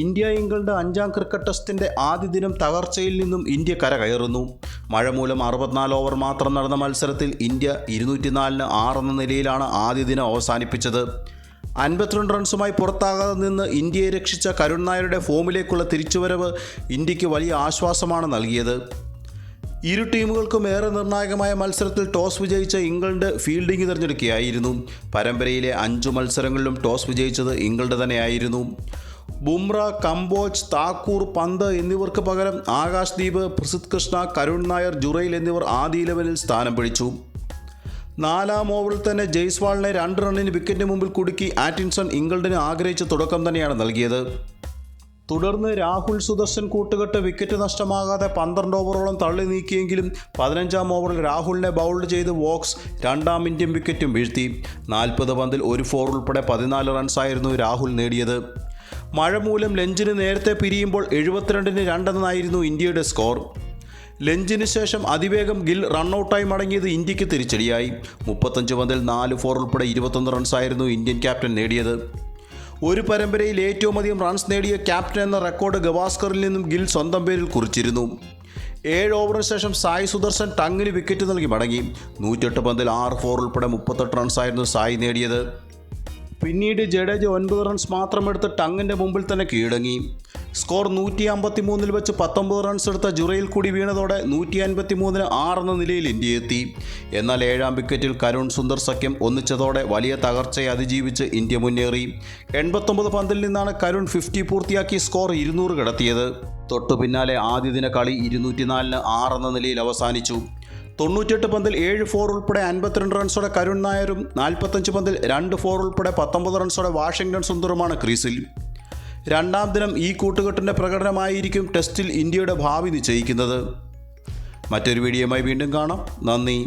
India England അഞ്ചാം cricket ടെസ്റ്റിന്റെ ആദ്യ ദിനം തകർച്ചയിൽ നിന്നും ഇന്ത്യ കരകയറുന്നു. മഴ മൂലം അറുപത്തിനാല് ഓവർ മാത്രം നടന്ന മത്സരത്തിൽ ഇന്ത്യ ഇരുന്നൂറ്റിനാലിന് ആറെന്ന നിലയിലാണ് ആദ്യ ദിനം അവസാനിപ്പിച്ചത്. അൻപത്തിരണ്ട് റൺസുമായി പുറത്താകാതെ നിന്ന് ഇന്ത്യയെ രക്ഷിച്ച കരുൺ നായരുടെ ഫോമിലേക്കുള്ള തിരിച്ചുവരവ് ഇന്ത്യയ്ക്ക് വലിയ ആശ്വാസമാണ് നൽകിയത്. ഇരു ടീമുകൾക്കും ഏറെ നിർണായകമായ മത്സരത്തിൽ ടോസ് വിജയിച്ച ഇംഗ്ലണ്ട് ഫീൽഡിംഗ് തിരഞ്ഞെടുക്കുകയായിരുന്നു. പരമ്പരയിലെ അഞ്ചു മത്സരങ്ങളിലും ടോസ് വിജയിച്ചത് ഇംഗ്ലണ്ട് തന്നെയായിരുന്നു. ബുംറ കംബോജ് താക്കൂർ പന്ത് എന്നിവർക്ക് പകരം ആകാശ് ദീപ് പ്രസിദ്ധ് കൃഷ്ണ കരുൺ നായർ ജുറൈൽ എന്നിവർ ആദ്യ ഇലവനിൽ സ്ഥാനം പിടിച്ചു. നാലാം ഓവറിൽ തന്നെ ജയ്സ്വാളിനെ രണ്ട് റണ്ണിന് വിക്കറ്റിന് മുമ്പിൽ കുടുക്കി ആറ്റിൻസൺ ഇംഗ്ലണ്ടിന് ആഗ്രഹിച്ച തുടക്കം തന്നെയാണ് നൽകിയത്. തുടർന്ന് രാഹുൽ സുദർശൻ കൂട്ടുകെട്ട് വിക്കറ്റ് നഷ്ടമാകാതെ പന്ത്രണ്ട് ഓവറോളം തള്ളി നീക്കിയെങ്കിലും പതിനഞ്ചാം ഓവറിൽ രാഹുലിനെ ബൗൾഡ് ചെയ്ത് വോക്സ് രണ്ടാം ഇന്ത്യൻ വിക്കറ്റും വീഴ്ത്തി. നാൽപ്പത് പന്തിൽ ഒരു ഫോർ ഉൾപ്പെടെ പതിനാല് റൺസായിരുന്നു രാഹുൽ നേടിയത്. മഴ മൂലം ലഞ്ചിന് നേരത്തെ പിരിയുമ്പോൾ എഴുപത്തിരണ്ടിന് രണ്ടെന്നായിരുന്നു ഇന്ത്യയുടെ സ്കോർ. ലഞ്ചിന് ശേഷം അതിവേഗം ഗിൽ റണ്ണൌട്ടായി മടങ്ങിയത് ഇന്ത്യയ്ക്ക് തിരിച്ചടിയായി. മുപ്പത്തഞ്ച് പന്തിൽ നാല് ഫോർ ഉൾപ്പെടെ ഇരുപത്തൊന്ന് റൺസായിരുന്നു ഇന്ത്യൻ ക്യാപ്റ്റൻ നേടിയത്. ഒരു പരമ്പരയിൽ ഏറ്റവും അധികം റൺസ് നേടിയ ക്യാപ്റ്റൻ എന്ന റെക്കോർഡ് ഗവാസ്കറിൽ നിന്നും ഗിൽ സ്വന്തം പേരിൽ കുറിച്ചിരുന്നു. ഏഴ് ഓവറിന് ശേഷം സായി സുദർശൻ ടങ്ങിന് വിക്കറ്റ് നൽകി മടങ്ങി. നൂറ്റെട്ട് പന്തിൽ ആറ് ഫോർ ഉൾപ്പെടെ മുപ്പത്തെട്ട് റൺസായിരുന്നു സായി നേടിയത്. പിന്നീട് ജഡേജ ഒൻപത് റൺസ് മാത്രം മാത്രമെടുത്ത് ടങ്ങിന്റെ മുമ്പിൽ തന്നെ കീഴടങ്ങി. സ്കോർ നൂറ്റി അമ്പത്തി മൂന്നിൽ വെച്ച് പത്തൊമ്പത് റൺസ് എടുത്ത ജുറയിൽ കൂടി വീണതോടെ നൂറ്റി അൻപത്തി മൂന്നിന് ആറെന്ന നിലയിൽ ഇന്ത്യ എത്തി. എന്നാൽ ഏഴാം വിക്കറ്റിൽ കരുൺ സുന്ദർ സഖ്യം ഒന്നിച്ചതോടെ വലിയ തകർച്ചയെ അതിജീവിച്ച് ഇന്ത്യ മുന്നേറി. എൺപത്തൊമ്പത് പന്തിൽ നിന്നാണ് കരുൺ ഫിഫ്റ്റി പൂർത്തിയാക്കി സ്കോർ ഇരുന്നൂറ് കടത്തിയത്. തൊട്ടു പിന്നാലെ ആദ്യ ദിന കളി ഇരുന്നൂറ്റിനാലിന് ആറെന്ന നിലയിൽ അവസാനിച്ചു. തൊണ്ണൂറ്റെട്ട് പന്തിൽ ഏഴ് ഫോർ ഉൾപ്പെടെ അൻപത്തിരണ്ട് റൺസോടെ കരുൺ നായരും നാൽപ്പത്തഞ്ച് പന്തിൽ രണ്ട് ഫോർ ഉൾപ്പെടെ പത്തൊമ്പത് റൺസോടെ വാഷിംഗ്ടൺ സുന്ദറുമാണ് ക്രീസിൽ. രണ്ടാം ദിനം ഈ കൂട്ടുകെട്ടിന്റെ പ്രകടനമായിരിക്കും ടെസ്റ്റിൽ ഇന്ത്യയുടെ ഭാവി നിശ്ചയിക്കുന്നത്. മറ്റൊരു വീഡിയോയുമായി വീണ്ടും കാണാം. നന്ദി.